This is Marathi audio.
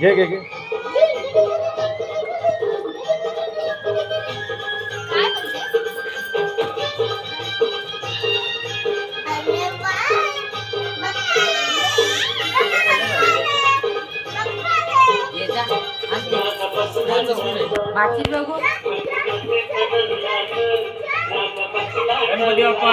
घे घे घे. बाकी बघू. गणपती बाप्पा